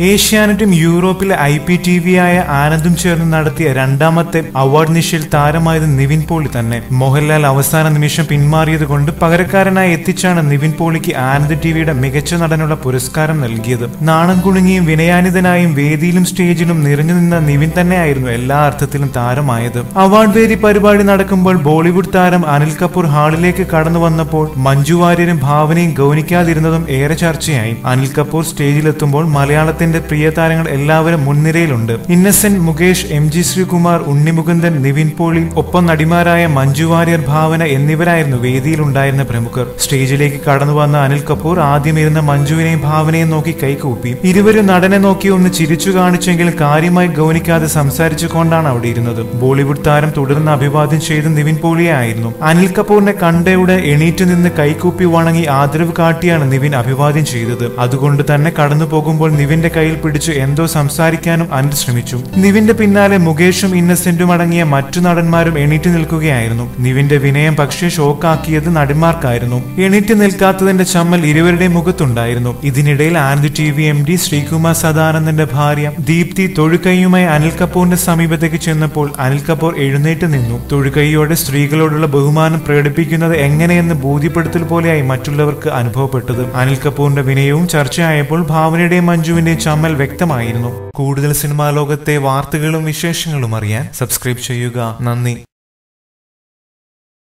ഏഷ്യാനെറ്റും യൂറോപ്പിലെ I P T V ആയ ആനന്ദും ചേർന്ന് നടത്തിയ രണ്ടാമത്തെ അവാർഡ് നിശയിൽ താരമായത് നിവിൻ പോളി തന്നെ. മോഹൻലാൽ അവസാന നിമിഷം പിന്മാറിയത് കൊണ്ട് പകരക്കാരനായി എത്തിച്ചാണ് നിവിൻ പോളിക്ക് ആനന്ദ് ടിവിയുടെ മികച്ച നടനുള്ള പുരസ്കാരം നൽകിയത്. നാണം കുണുങ്ങിയും വിനയാനിതനായും വേദിയിലും സ്റ്റേജിലും നിറഞ്ഞു നിന്ന നിവിൻ തന്നെയായിരുന്നു എല്ലാ അർത്ഥത്തിലും താരമായത്. അവാർഡ് വേദി പരിപാടി നടക്കുമ്പോൾ ബോളിവുഡ് താരം അനിൽ കപൂർ ഹാളിലേക്ക് കടന്നു വന്നപ്പോൾ മഞ്ജു വാര്യരും ഭാവനയും ഗൗനിക്കാതിരുന്നതും ഏറെ ചർച്ചയായി. അനിൽ കപൂർ സ്റ്റേജിലെത്തുമ്പോൾ മലയാളത്തിന്റെ പ്രിയ താരങ്ങൾ എല്ലാവരും മുൻനിരയിലുണ്ട്. ഇന്നസെന്റ് മുകേഷ് എം ജി ശ്രീകുമാർ ഉണ്ണിമുകുന്ദൻ നിവിൻ പോളി ഒപ്പം നടിമാരായ മഞ്ജു വാര്യർ ഭാവന എന്നിവരായിരുന്നു വേദിയിലുണ്ടായിരുന്ന പ്രമുഖർ. സ്റ്റേജിലേക്ക് കടന്നു വന്ന അനിൽ കപൂർ ആദ്യം ഇരുന്ന മഞ്ജുവിനെയും ഭാവനയും നോക്കി കൈകൂപ്പി. ഇരുവരും നടനെ നോക്കി ഒന്ന് ചിരിച്ചു കാണിച്ചെങ്കിലും കാര്യമായി ഗൗനിക്കാതെ സംസാരിച്ചു കൊണ്ടാണ് അവിടെ ഇരുന്നത്. ബോളിവുഡ് താരം തുടർന്ന് അഭിവാദ്യം ചെയ്ത് നിവിൻ പോളിയെ ആയിരുന്നു അനിൽ കപൂറിനെ കണ്ടയുടെ എണീറ്റ് നിന്ന് കൈകൂപ്പി വണങ്ങി ആദരവ് കാട്ടിയാണ് നിവിൻ അഭിവാദ്യം ചെയ്തത്. അതുകൊണ്ട് തന്നെ കടന്നു പോകുമ്പോൾ നിവിന്റെ കയ്യിൽ പിടിച്ച് എന്തോ സംസാരിക്കാനും അനിൽ ശ്രമിച്ചു. നിവിന്റെ പിന്നാലെ മുകേഷും ഇന്നസെന്റും അടങ്ങിയ മറ്റു നടന്മാരും എണീറ്റ് നിൽക്കുകയായിരുന്നു. നിവിന്റെ വിനയം പക്ഷേ ഷോക്കാക്കിയത് നടിമാർക്കായിരുന്നു എണീറ്റ് നിൽക്കാത്തതിന്റെ ചമ്മൽ ഇരുവരുടെയും മുഖത്തുണ്ടായിരുന്നു. ഇതിനിടയിൽ Anand T V M D Sreekumar സദാനന്ദന്റെ ഭാര്യ ദീപ്തി തൊഴുകൈയുമായി അനിൽ കപൂറിന്റെ സമീപത്തേക്ക് ചെന്നപ്പോൾ അനിൽ കപൂർ എഴുന്നേറ്റ് നിന്നു. തൊഴുകൈയോടെ സ്ത്രീകളോടുള്ള ബഹുമാനം പ്രകടിപ്പിക്കുന്നത് എങ്ങനെയെന്ന് ബോധ്യപ്പെടുത്തൽ പോലെയായി മറ്റുള്ളവർക്ക് അനുഭവപ്പെട്ടത്. അനിൽ കപൂറിന്റെ വിനയവും ചർച്ചയായപ്പോൾ ഭാവനയുടെയും മഞ്ജുവിന്റെയും ചമ്മൽ വ്യക്തമായിരുന്നു. കൂടുതൽ സിനിമാ ലോകത്തെ വാർത്തകളും വിശേഷങ്ങളും അറിയാൻ സബ്സ്ക്രൈബ് ചെയ്യുക. നന്ദി.